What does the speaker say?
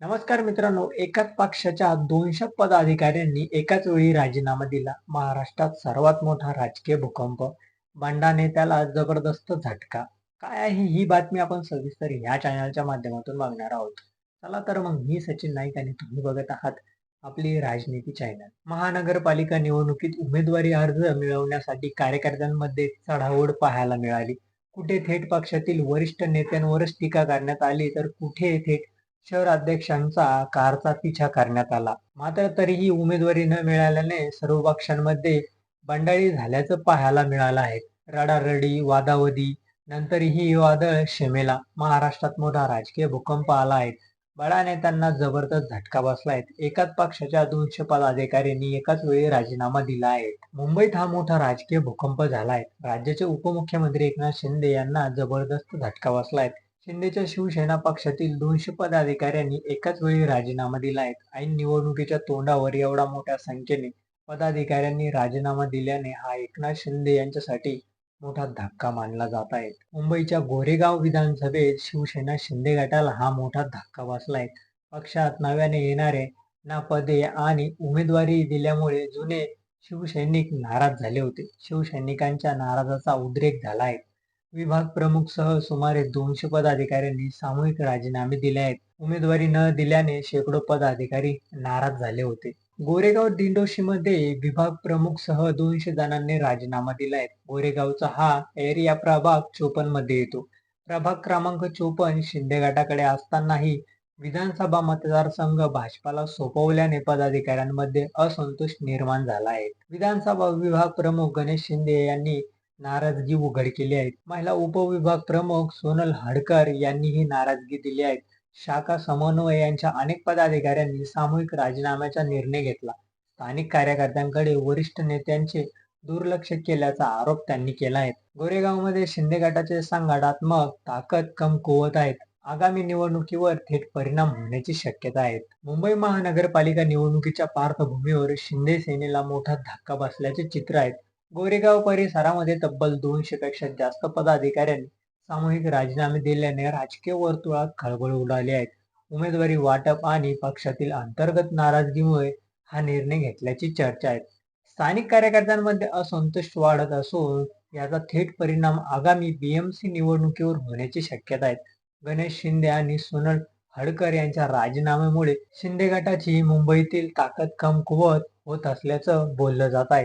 नमस्कार मित्रांनो एकाच पक्षाच्या दोनशे पदाधिकाऱ्यांनी एकाच वेळी राजीनामा दिला. महाराष्ट्रात सर्वात मोठा राजकीय भूकंप बंडा नेत्याला जबरदस्त झटका. काय आहे ही बातमी आपण सविस्तर ह्या चॅनलच्या माध्यमातून बघणार आहोत. चला तर मग मी सचिन नाईक आणि तुम्ही बघत आहात आपली राजनीती चॅनल महानगरपालिका निवडणुकीत उमेदवारी अर्ज मिळवण्यासाठी कार्यकर्त्यांमध्ये चढाओढ पाहायला मिळाली. कुठे थेट पक्षातील वरिष्ठ नेत्यांवरच टीका करण्यात आली तर कुठे थेट शहर अध्यक्षांचा कारचा पिछा करण्यात आला. मात्र तरीही उमेदवारी न मिळाल्याने सर्व पक्षांमध्ये बंडाळी झाल्याचं पाहायला मिळालं आहे. रडारडी वादावदी नंतरही वादळ शेमेला महाराष्ट्रात मोठा राजकीय भूकंप आला आहे. बडा नेत्यांना जबरदस्त झटका बसलाय एकाच पक्षाच्या दोनशे पदाधिकाऱ्यांनी एकाच वेळी राजीनामा दिला आहे. मुंबईत हा मोठा राजकीय भूकंप झालाय राज्याचे उपमुख्यमंत्री एकनाथ शिंदे यांना जबरदस्त झटका बसलाय शिंदेच्या शिवसेना पक्षातील दोनशे पदाधिकाऱ्यांनी एकाच वेळी राजीनामा दिला आहे. ऐन निवडणुकीच्या तोंडावर एवढा मोठ्या संख्येने पदाधिकाऱ्यांनी राजीनामा दिल्याने हा एकनाथ शिंदे यांच्यासाठी मोठा धक्का मानला जात आहे. मुंबईच्या गोरेगाव विधानसभेत शिवसेना शिंदे गटाला हा मोठा धक्का बसला आहे. पक्षात नव्याने येणारे ना पदे आणि उमेदवारी दिल्यामुळे जुने शिवसैनिक नाराज झाले होते. शिवसैनिकांच्या नाराजाचा उद्रेक झाला आहे. विभाग प्रमुख सह सुमारे दोनशे पदाधिकाऱ्यांनी सामूहिक राजीनामे दिले आहेत. उमेदवारी न दिल्याने शेकडो पदाधिकारी नाराज झाले होते. गोरेगाव दिंडोशीमध्ये विभाग प्रमुख सह दोनशे जणांनी राजीनामा दिला आहे. गोरेगावचा हा एरिया प्रभाग चोपनमध्ये येतो. प्रभाग क्रमांक चोपन शिंदे गटाकडे असतानाही विधानसभा मतदारसंघ भाजपाला सोपवल्याने पदाधिकाऱ्यांमध्ये असंतोष निर्माण झाला आहे. विधानसभा विभाग प्रमुख गणेश शिंदे यांनी नाराजगी उघड केली आहे महिला उपविभाग प्रमुख सोनल हडकर यांनी ही नाराजगी दिली आहे शाखा समन्वय यांच्या अनेक पदाधिकाऱ्यांनी सामूहिक राजीनाम्याचा निर्णय घेतला. स्थानिक कार्यकर्त्यांकडे वरिष्ठ नेत्यांचे दुर्लक्ष केल्याचा आरोप त्यांनी केला आहे. गोरेगावमध्ये शिंदे गटाचे संघटनात्मक ताकद कमकुवत आहेत. आगामी निवडणुकीवर थेट परिणाम होण्याची शक्यता आहे. मुंबई महानगरपालिका निवडणुकीच्या पार्श्वभूमीवर शिंदे सेनेला मोठा धक्का बसल्याचे चित्र आहेत गोरेगाव परिसरामध्ये तब्बल दोनशे पेक्षा जास्त पदाधिकाऱ्यांनी सामूहिक राजीनामे दिल्याने राजकीय वर्तुळात खळबळ उडाली आहे. उमेदवारी वाटप आणि पक्षातील अंतर्गत नाराजगीमुळे हा निर्णय घेतल्याची चर्चा आहे. स्थानिक कार्यकर्त्यांमध्ये असंतोष वाढत असून याचा थेट परिणाम आगामी बीएमसी निवडणुकीवर होण्याची शक्यता आहे. गणेश शिंदे आणि सोनल हडकर यांच्या राजीनाम्यामुळे शिंदे गटाची मुंबईतील ताकद कमकुवत होत असल्याचं बोललं जात आहे.